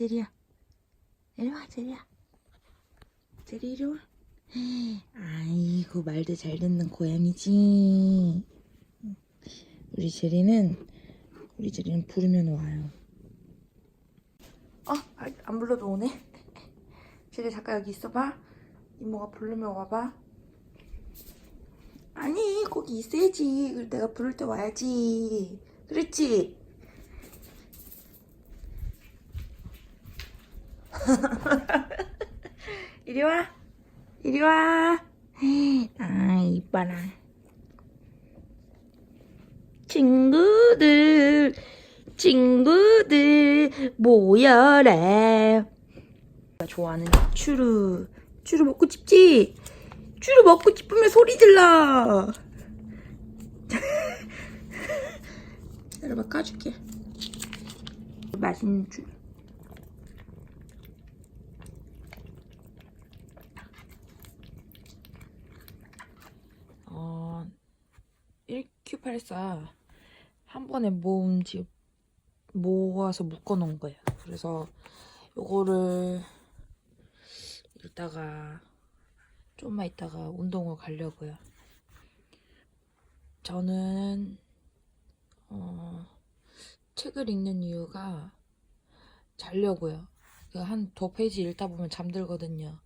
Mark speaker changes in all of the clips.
Speaker 1: 제리야. 이리 와, 제리야. 제리 이리 와. 아이고 말도 잘 듣는 고양이지. 우리 제리는 우리 제리는 부르면 와요. 어, 아, 안 불러도 오네. 제리 잠깐 여기 있어봐. 이모가 부르면 와봐. 아니 거기 있어야지. 내가 부를 때 와야지. 그랬지? 이리 와. 이리 와. 아, 이뻐라. 친구들, 친구들, 모여라. 좋아하는 추루. 추루 먹고 싶지? 추루 먹고 싶으면 소리 질러. 여러분 까줄게. 맛있는 추루. 어, 1Q84 한 번에 모음 지 모아서 묶어 놓은 거예요. 그래서 요거를 이따가 좀만 있다가 운동을 가려고요. 저는 어, 책을 읽는 이유가 자려고요. 한 두 페이지 읽다 보면 잠들거든요.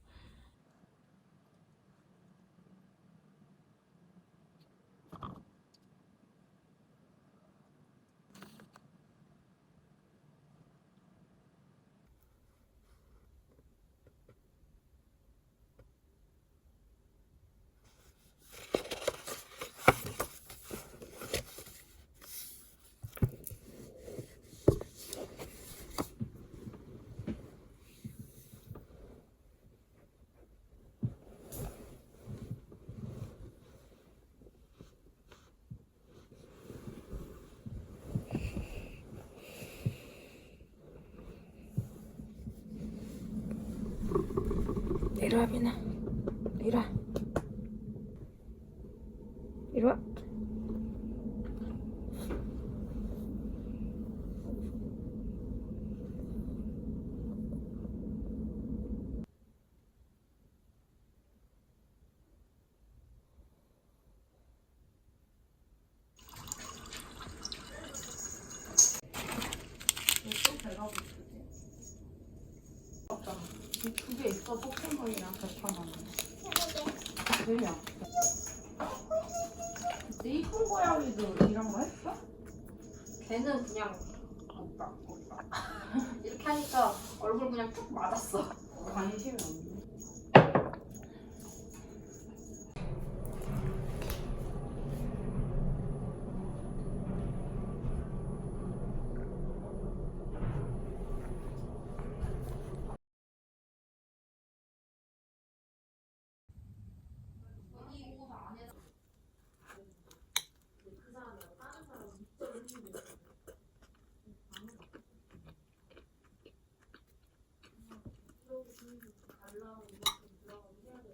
Speaker 1: 이리 와, 미나. 이리 와. 이리 와.
Speaker 2: 두개 있어. 포켓몬이랑 왜냐? 그때 이쁜 고양이도 이런 거 했어? 걔는 그냥 오빠 오빠 이렇게 하니까 얼굴 그냥 쭉 맞았어. 관심이 없네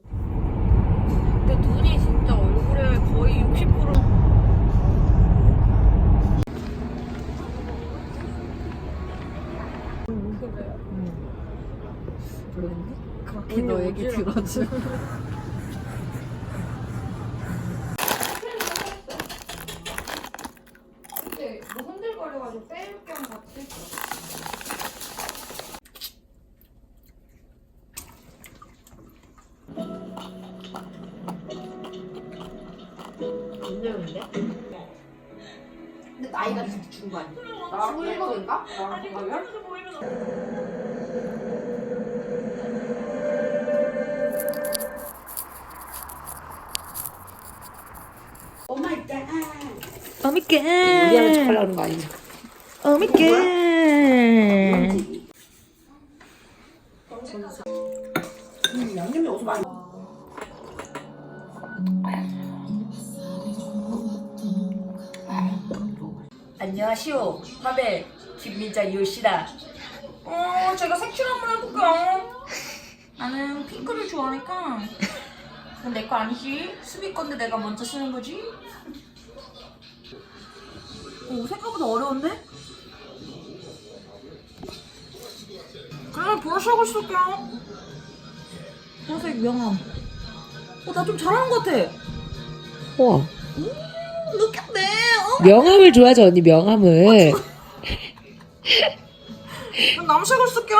Speaker 1: 근데 눈이 진짜 얼굴에 거의 60%
Speaker 2: 그렇게 너 얘기 들어줘 근데
Speaker 3: 나이가 진짜 중거 아니야?
Speaker 2: 나랑 스물일곱인가? 나랑 동갑이야?
Speaker 3: 오마이갓.
Speaker 1: 어미게
Speaker 3: 요리하면 잘 나오는 거 아니죠?
Speaker 1: 어미게
Speaker 3: 음, 안녕하시오. 화배 김민자 요시다.
Speaker 1: 어 제가 색칠 한번 해볼게요 나는 핑크를 좋아하니까 그건 내거 아니지? 수비 건데 내가 먼저 쓰는 거지? 오 생각보다 어려운데? 그래 보라색 하고 있을게요. 보라색 명함. 어, 나 좀 잘하는 것 같아.
Speaker 4: 우와.
Speaker 1: 느꼈네. 어?
Speaker 4: 명함을 줘야죠, 언니, 명함을.
Speaker 1: 그럼 남색을 쓸게요.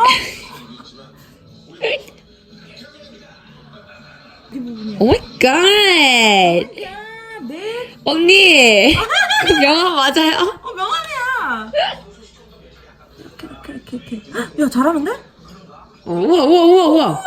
Speaker 1: 이 부분이야.
Speaker 4: 오 마이 갓!
Speaker 1: 야, 네.
Speaker 4: 언니! 명함 맞아요?
Speaker 1: 어, 명함이야. 이렇게, 이렇게, 이렇게, 이렇게. 야, 잘하는데?
Speaker 4: 어, 우와, 우와, 우와, 우와.